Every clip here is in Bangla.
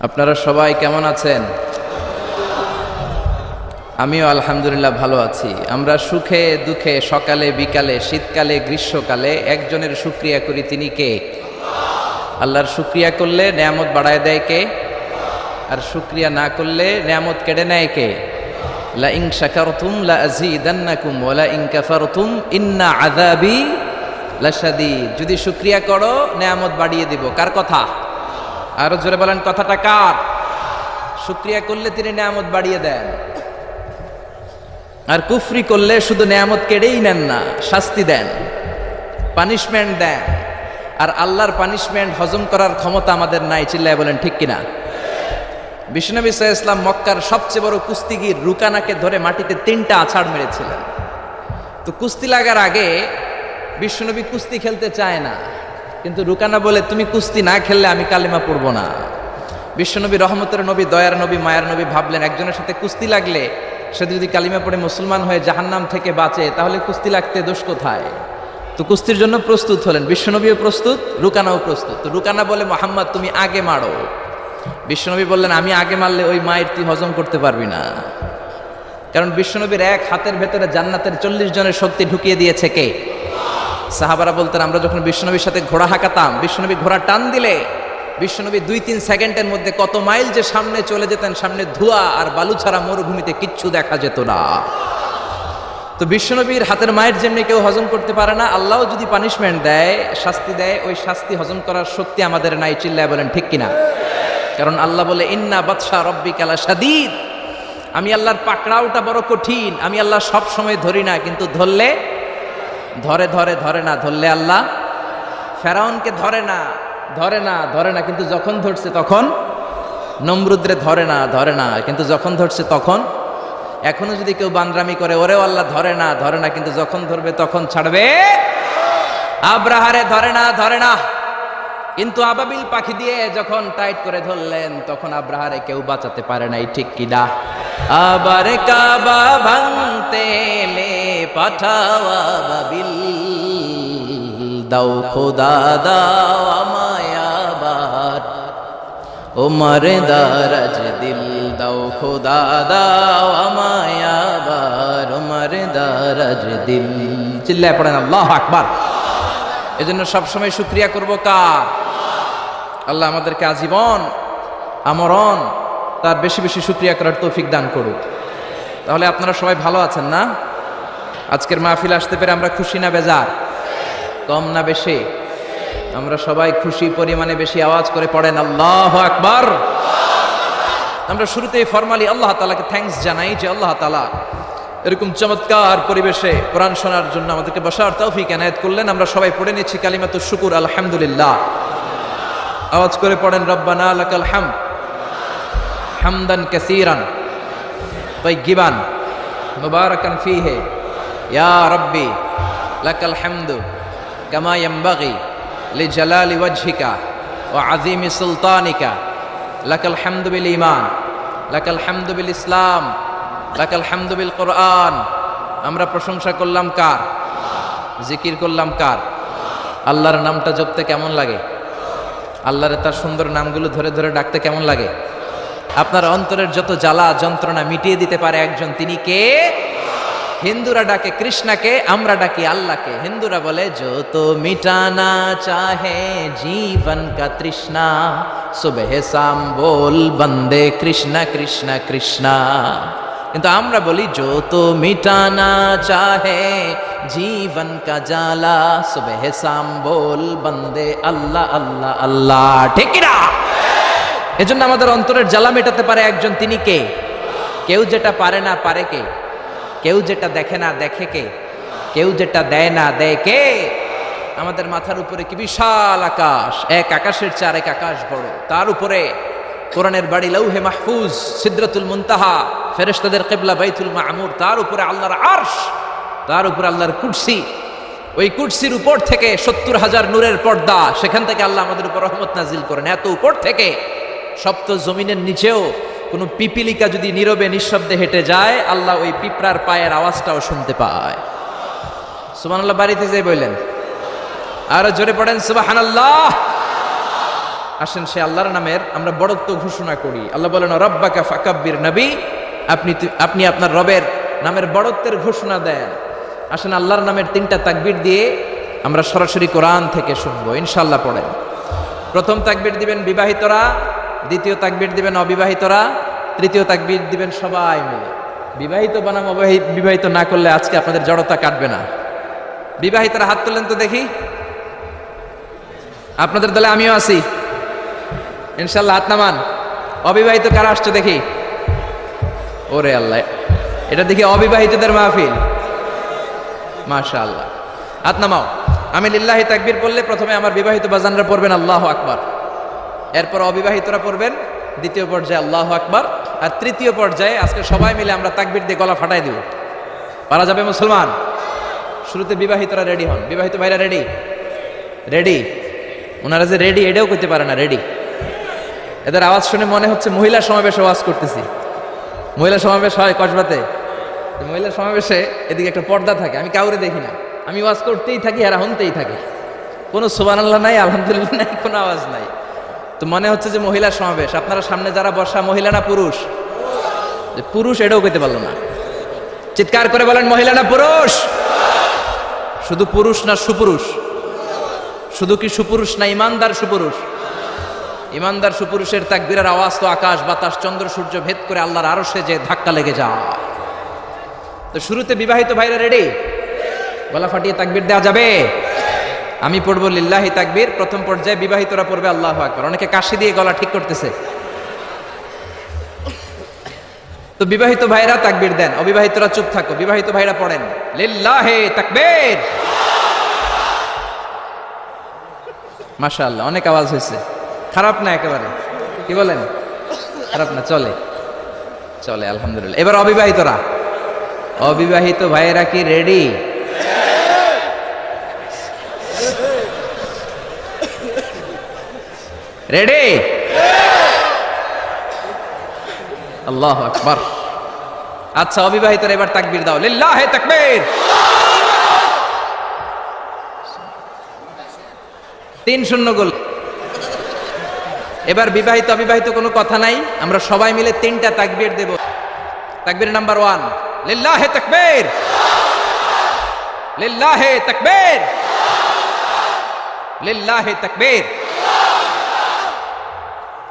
আপনারা সবাই কেমন আছেন? আমিও আলহামদুলিল্লাহ ভালো আছি। আমরা সুখে, দুঃখে, সকালে, বিকালে, শীতকালে, গ্রীষ্মকালে একজনের সুক্রিয়া করি তিনি কে? আল্লাহর সুক্রিয়া করলে নেয়ামত বাড়ায় দেয় কে? আর সুক্রিয়া না করলে নেয়ামত কেড়ে নেয় কে? লা ইং শাকারতুম লা আযীদান্নাকুম ওয়া লা ইন কাফারতুম ইন্না আযাবি লাশাদীদ। যদি সুক্রিয়া করো, নেয়ামত বাড়িয়ে দিব। কার কথা? আরও জোরে বলেন, কথাটা কার? শুক্রিয়া করলে তিনি নেয়ামত বাড়িয়ে দেন। আর কুফরি করলে শুধু নেয়ামত কেড়েই নেন না, শাস্তি দেন পানিশমেন্ট দেন। আর আল্লাহর পানিশমেন্ট হজম করার ক্ষমতা আমাদের নাই, চিল্লায় বলেন, ঠিক কিনা? বিষ্ণনবী সাহা ইসলাম মক্কার সবচেয়ে বড় কুস্তিগির রুকানাকে ধরে মাটিতে তিনটা আছাড় মেরেছিলেন। তো কুস্তি লাগার আগে বিশ্বনবী কুস্তি খেলতে চায় না। কিন্তু রুকানা বলে, তুমি কুস্তি না খেললে আমি কালিমা পড়ব না। বিশ্বনবী রহমতের নবী, দয়ার নবী, মায়ার নবী ভাবলেন, একজনের সাথে কুস্তি লাগলে সে যদি কালিমা পড়ে মুসলমান হয়ে জাহান্নাম থেকে বাঁচে, তাহলে কুস্তি লাগতে দোষ কোথায়? তো কুস্তির জন্য প্রস্তুত হলেন। বিশ্বনবীও প্রস্তুত, রুকানাও প্রস্তুত। তো রুকানা বলে, মোহাম্মদ, তুমি আগে মারো। বিশ্বনবী বললেন, আমি আগে মারলে ওই মায়ের তুই হজম করতে পারবি না। কারণ বিশ্বনবীর এক হাতের ভেতরে জান্নাতের চল্লিশ জনের শক্তি ঢুকিয়ে দিয়েছে কে? সাহাবারা বলতেন, আমরা যখন বিশ্বনবীর সাথে ঘোড়া হাঁকাতাম, বিশ্বনবী ঘোড়া টান দিলে, বিশ্বনবী দুই তিন সেকেন্ডের মধ্যে কত মাইল যে সামনে চলে যেতেন, সামনে ধোঁয়া আর বালু ছাড়া মরুভূমিতে কিচ্ছু দেখা যেত না। তো বিশ্বনবীর হাতের মায়ের যেমনি কেউ হজম করতে পারে না, আল্লাহ যদি পানিশমেন্ট দেয়, শাস্তি দেয়, ওই শাস্তি হজম করার শক্তি আমাদের নাই, চিল্লায় বলেন, ঠিক কিনা? কারণ আল্লাহ বলে, ইন্না বাদশাহ রব্বি কালা সাদিদ আমি আল্লাহর পাকড়াওটা বড় কঠিন, আমি আল্লাহ সব সময় ধরি না, কিন্তু ধরলে ধরে ধরে ধরে না ধরলে আল্লাহ? ফেরাউনকে ধরে না ধরে না ধরে না, কিন্তু যখন ধরছে তখন? নমরুদ্রে ধরে না ধরে না, কিন্তু যখন ধরছে তখন? এখনও যদি কেউ বান্দ্রামি করে, ওরেও আল্লাহ ধরে না ধরে না, কিন্তু যখন ধরবে তখন ছাড়বে? আব্রাহারে ধরে না ধরে না। কিন্তু আবাবিল পাখি দিয়ে যখন টাইট করে ধরলেন, তখন আব্রাহারে কেউ বাঁচাতে পারে নাই, ঠিক কিনা আবার কাবা ভাঙতে এলে পাঠাওয়া বাবিল। দাও খোদা, দাও আমায় আবার ওমর দারাজ দিল, দাও খোদা, দাও আমায় আবার ওমর দারাজ দিল। চিল্লায় পড়েন, আল্লাহ আকবার। এজন্য সবসময় শুক্রিয়া করব কার? আল্লাহ আমাদেরকে আজীবন আমরণ, তার বেশি বেশি শুক্রিয়া করার তৌফিক দান করুক। তাহলে আপনারা সবাই ভালো আছেন না? আজকের মাহফিল আসতে পেরে আমরা খুশি না বেজার? কম না বেশি? আমরা সবাই খুশি পরিমাণে বেশি আওয়াজ করে পড়েন, আল্লাহ আকবার। আমরা শুরুতেই ফর্মালি আল্লাহ তালাকে থ্যাঙ্কস জানাই যে আল্লাহ তালা এরকম চমৎকার পরিবেশে কোরআন শোনার জন্য আমাদেরকে বসার তৌফিক এনায়েত করলেন। আমরা সবাই পড়ে নিচ্ছি কালিমাতুর শুকুর, আলহামদুলিল্লাহ। আওয়াজ করে পড়েন, রব্বানা লাকাল হাম হামদান কাসীরান তাইয়িবান মুবারাকান ফীহি। ইয়া রাব্বি লাকাল হামদু কামা ইয়ানবাগি লিজালালি ওয়াজহিকা ওয়া আযীমি সুলতানিকা লাকাল হামদু বিল ঈমান লাকাল হামদু বিল ইসলাম লাকাল হামদু বিল কোরআন আমরা প্রশংসা করলাম কার? জিকির করলাম কার? আল্লাহর নামটা জপতে কেমন লাগে? আল্লাহর তার সুন্দর নামগুলো ধরে ধরে ডাকতে কেমন লাগে? আপনার অন্তরের যত জ্বালা যন্ত্রণা মিটিয়ে দিতে পারে একজন, তিনি কে? হিন্দুরা ডাকে কৃষ্ণাকে, আমরা ডাকি আল্লাহকে। হিন্দুরা বলে যত মিটানা চাহে জীবন কা তৃষ্ণা, সুবেহ শাম বল বন্দে কৃষ্ণ কৃষ্ণ কৃষ্ণ। কিন্তু আমরা বলি যত মিটানা চাহে জীবন কা জালা সুবেহ শাম বল বন্দে আল্লাহ আল্লাহ আল্লাহ। ঠিক এজন্য আমাদের অন্তরের জ্বালা মেটাতে পারে একজন, তিনি কে? কেউ যেটা পারে না, পারে কে? কেউ যেটা দেখে না, দেখে কে? কেউ যেটা দেয় না, দেয় কে? আমাদের মাথার উপরে কি বিশাল আকাশ? এক আকাশের চার এক আকাশ বড়। তার উপরে কোরআনের বাড়ি লৌহে মাহফুজ, সিদ্রাতুল মুনতাহা ফেরেস্তাদের কেবলা বাইতুল মামুর। তার উপরে আল্লাহর আর্শ, তার উপরে আল্লাহর কুরসি। ওই কুরসির উপর থেকে সত্তর হাজার নূরের পর্দা, সেখান থেকে আল্লাহ আমাদের উপর রহমত নাজিল করেন। এত উপর থেকে সপ্ত জমিনের নিচেও কোনো পিপিলিকা যদি নীরবে, নিঃশব্দে হেঁটে যায়, আল্লাহ ওই পিঁপড়ার পায়ের আওয়াজটাও শুনতে পায়। আল্লাহ বাড়িতে যে বললেন, আরও জোরে পড়েন সুবাহান আল্লাহ আসেন সে আল্লাহর নামের, আমরা বড়ত্ব ঘোষণা করি। আল্লাহ বলেন, রব্বাকা ফাকাব্বির নবী, আপনি আপনি আপনার রবের নামের বড়ত্বের ঘোষণা দেন। আসেন আল্লাহর নামের তিনটা তাকবির দিয়ে আমরা সরাসরি কোরআন থেকে শুনব। ইনশাল্লাহ পড়েন। প্রথম তাকবির দিবেন বিবাহিতরা, দ্বিতীয় তাকবির দিবেন অবিবাহিতরা তৃতীয় তাকবির দিবেন সবাই মিলে। বিবাহিত বনাম বিবাহিত না করলে আজকে আপনাদের জড়তা কাটবে না। বিবাহিতরা হাত তুললেন তো দেখি। আপনাদের দলে আমিও আছি। ইনশাল্লাহ হাত নামান। অবিবাহিত কারা আসছে দেখি? ওরে আল্লাহ। এটা দেখি অবিবাহিতদের মাহফিল। মাশা আল্লাহ হাত নামাও। আমি লিল্লাহি তাকবীর পড়লে প্রথমে আমার বিবাহিত বাজানরা পড়বেন আল্লাহ আকবার। এরপর অবিবাহিতরা পড়বেন দ্বিতীয় পর্যায়ে আল্লাহ আকবার। আর তৃতীয় পর্যায়ে আজকে সবাই মিলে আমরা তাকবির দিয়ে গলা ফাটাই দিব। পারা যাবে মুসলমান? শুরুতে বিবাহিতরা রেডি হন। বিবাহিত ভাইরা রেডি রেডি ওনারা যে রেডি এটাও করতে পারে না রেডি এদের আওয়াজ শুনে মনে হচ্ছে মহিলা সমাবেশে আওয়াজ করতেছি। মহিলা সমাবেশ হয় কসবাতে। মহিলা সমাবেশে এদিকে একটা পর্দা থাকে, আমি কাউরে দেখি না। আমি ওয়াজ করতেই থাকি আর হনতেই থাকি। কোনো সুবান আল্লাহ নাই, আলহামদুলিল্লাহ নাই, কোনো আওয়াজ নাই। তো মনে হচ্ছে যে মহিলা সমাবেশ। আপনারা সামনে যারা বসা, মহিলা না পুরুষ? যে পুরুষ এটাও করতে পারল না। চিৎকার করে বলেন, মহিলা না পুরুষ? শুধু পুরুষ না সুপুরুষ? শুধু কি সুপুরুষ না ইমানদার সুপুরুষ? ইমানদার সুপুরুষের তাকবীরের আওয়াজ তো আকাশ, বাতাস, চন্দ্র, সূর্য ভেদ করে আল্লাহর আরও সে যে ধাক্কা লেগে যায়। তো শুরুতে বিবাহিত ভাইরা রেডি? গলা ফাটিয়ে তাকবীর দেওয়া যাবে। আমি পড়ব লিল্লাহি তাকবীর, প্রথম পর্যায়ে বিবাহিতরা পড়বে আল্লাহ আকবার। অনেকে কাশি দিয়ে গলা ঠিক করতেছে। তো বিবাহিত ভাইরা তাকবীর দেন, অবিবাহিতরা চুপ থাকো, বিবাহিত ভাইরা পড়েন। লিল্লাহে তাকবীর! মাশাআল্লাহ, অনেক আওয়াজ হয়েছে। খারাপ না একেবারে। কি বলেন? খারাপ না, চলে। চলে, আলহামদুলিল্লাহ। এবার অবিবাহিতরা। অবিবাহিত ভাইয়েরা কি রেডি রেডি আল্লাহ আকবার আচ্ছা অবিবাহিতরা এবার তাকবীর দাও। লিল্লাহে তাকবীর। তিন শূন্য গোল। এবার বিবাহিত, অবিবাহিত কোনো কথা নাই। আমরা সবাই মিলে তিনটা তাকবীর দেব। তাকবীর নাম্বার ওয়ান। লিল্লাহে তাকবীর। লিল্লাহে তাকবীর। লিল্লাহে তাকবীর।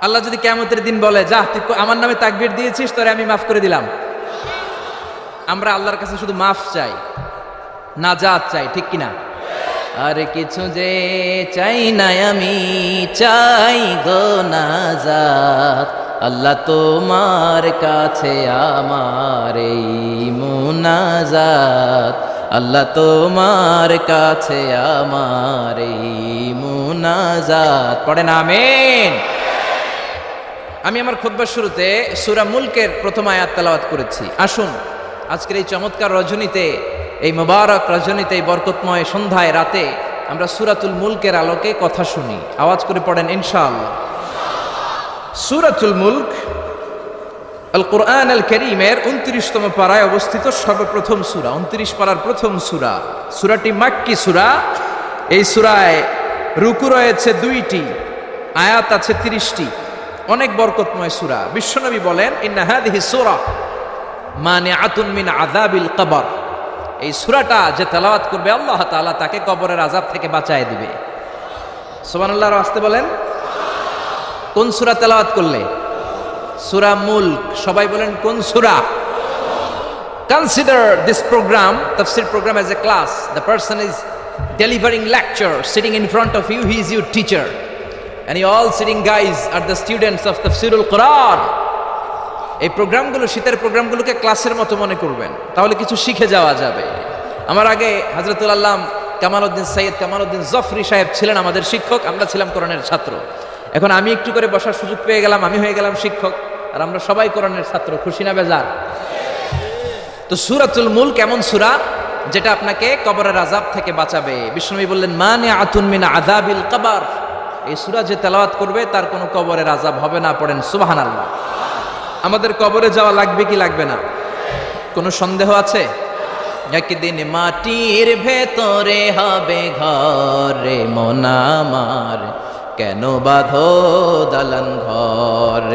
আল্লাহ যদি কেমতের দিন বলে, যা, তুই আমার নামে তাকবির দিয়েছিস, তোরে আমি মাফ করে দিলাম। আমরা আল্লাহর কাছে শুধু মাফ চাই, নাজাত চাই, ঠিক কিনা? আর কিছু যে চাই না আমি চাই গো নাজাত। আল্লাহ তোমার কাছে আমার এই মুনাজাত। আল্লাহ তোমার কাছে আমার এই মুনাজাত। পড়েন আমেন। আমি আমার খুতবার শুরুতে সুরা মুলকের প্রথম আয়াত তেলাওয়াত করেছি। আসুন, আজকের এই চমৎকার রজনীতে, এই মোবারক রজনীতে, এই বরকতময় সন্ধ্যায়, রাতে আমরা সুরাতুল মুলকের আলোকে কথা শুনি। আওয়াজ করে পড়েন, ইনশাআল্লাহ। সুরাতুল মুলক আল কোরআন আল করিমের উনত্রিশতম পাড়ায় অবস্থিত সর্বপ্রথম সূরা। উনত্রিশ পাড়ার প্রথম সূরা। সূরাটি মাক্কি সুরা। এই সুরায় রুকু রয়েছে দুইটি, আয়াত আছে তিরিশটি। অনেক বরকতময় সুরা। বিশ্বনবী বলেন মানে আতুন মিন আযাবিল কবর। এই সুরাটা যে তেলাওয়াত করবে আল্লাহ তাআলা তাকে কবরের আযাব থেকে বাঁচায় দিবে। সুবহানাল্লাহর আসতে বলেন কোন সুরা তেলাওয়াত করলে? সুরা মুলক। সবাই বলেন কোন সুরা? Consider this program, Tafsir program as a class. The person is delivering lecture, sitting in front of you, he is your teacher. And you all sitting guys are the students of Tafsirul Quran. এই প্রোগ্রামগুলো, শীতের প্রোগ্রামগুলোকে ক্লাসের মতো মনে করবেন। তাহলে কিছু শিখে যাওয়া যাবে। আমার আগে হাজরতুল আল্লাম কামাল উদ্দিন সৈয়দ কামাল উদ্দিন জফরি সাহেব ছিলেন আমাদের শিক্ষক, আমরা ছিলাম কোরআনের ছাত্র। এখন আমি একটু করে বসার সুযোগ পেয়ে গেলাম, আমি হয়ে গেলাম শিক্ষক, আর আমরা সবাই কোরআনের ছাত্র, খুশি না বেজার? তো সুরাতুল মুল কেমন সুরা যেটা আপনাকে কবরের আজাব থেকে বাঁচাবে। বিষ্ণুবী বললেন মানে আতুন মিনা আজাবিল কবর। এই সুরা যে তেলাওয়াত করবে, তার কোনো কবরের আজাব হবে না, পড়েন সুবাহান আল্লাহ আমাদের কবরে যাওয়া লাগবে কি লাগবে না? কোনো সন্দেহ আছে? একদিন মাটির ভেতরে হবে ঘরে মনামার কেন বাধো দালান ঘর?